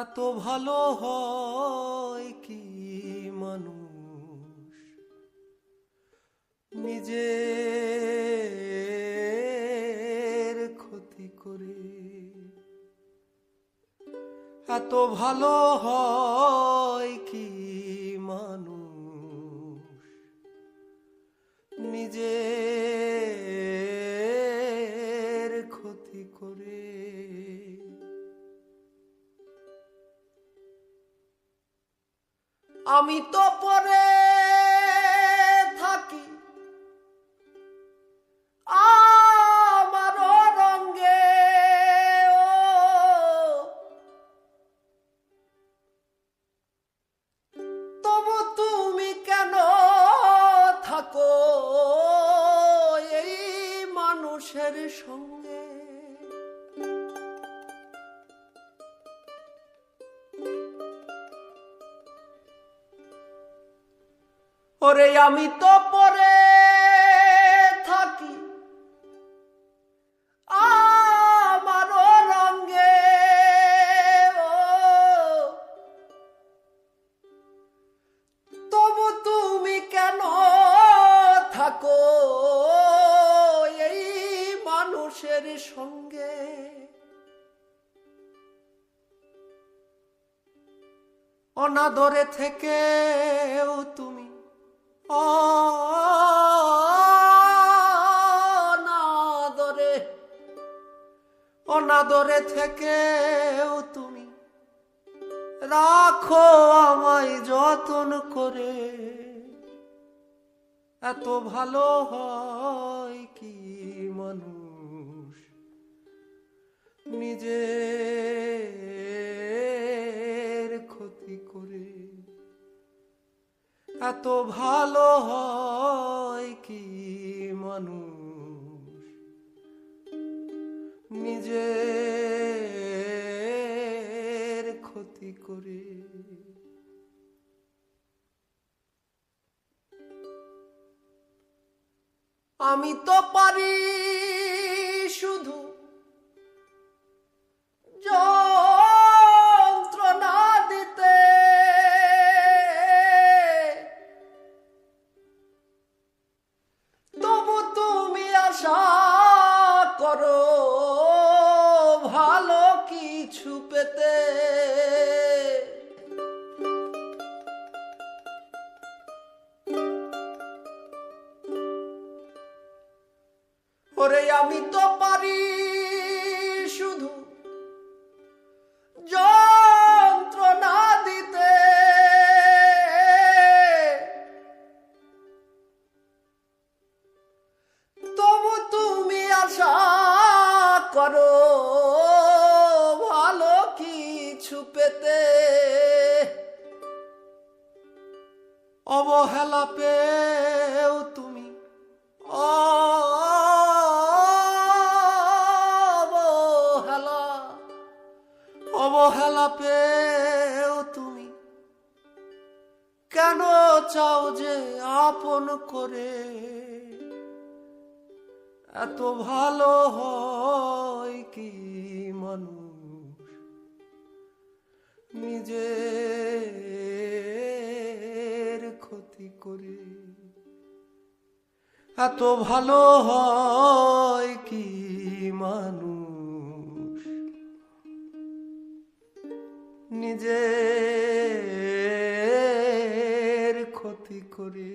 এত ভালো হয় কি মানুষ? নিজের ক্ষতি করে এত ভালো হয় কি মানুষ? নিজের আমি তো পরে থাকি। আমার রঙ্গে তবু তুমি কেন থাকো? এই মানুষের সঙ্গে ওরে আমি তো পরে থাকি। আমার রঙ্গে তবু তুমি কেন থাকো এই মানুষের সঙ্গে? অনাদরে থেকেও তুমি অনাদরে অনাদরে থেকেও তুমি রাখো আমায় যতন করে। এত ভালো হয় কি মানুষ? নিজের এত ভালো হয় কি মানুষ? নিজের ক্ষতি করে। আমি তো পারি শুধু কিছু পেতে ওরে আমি তো পারি শুধু যন্ত্রণা দিতে। তবু তুমি আশা করো অবহেলা পেও তুমি অবহেলা অবহেলা পেও তুমি কেন চাও যে আপন করে? এত ভালো হয় কি মানুষ? নিজের এত ভালো হয় কি মানুষ? নিজের ক্ষতি করে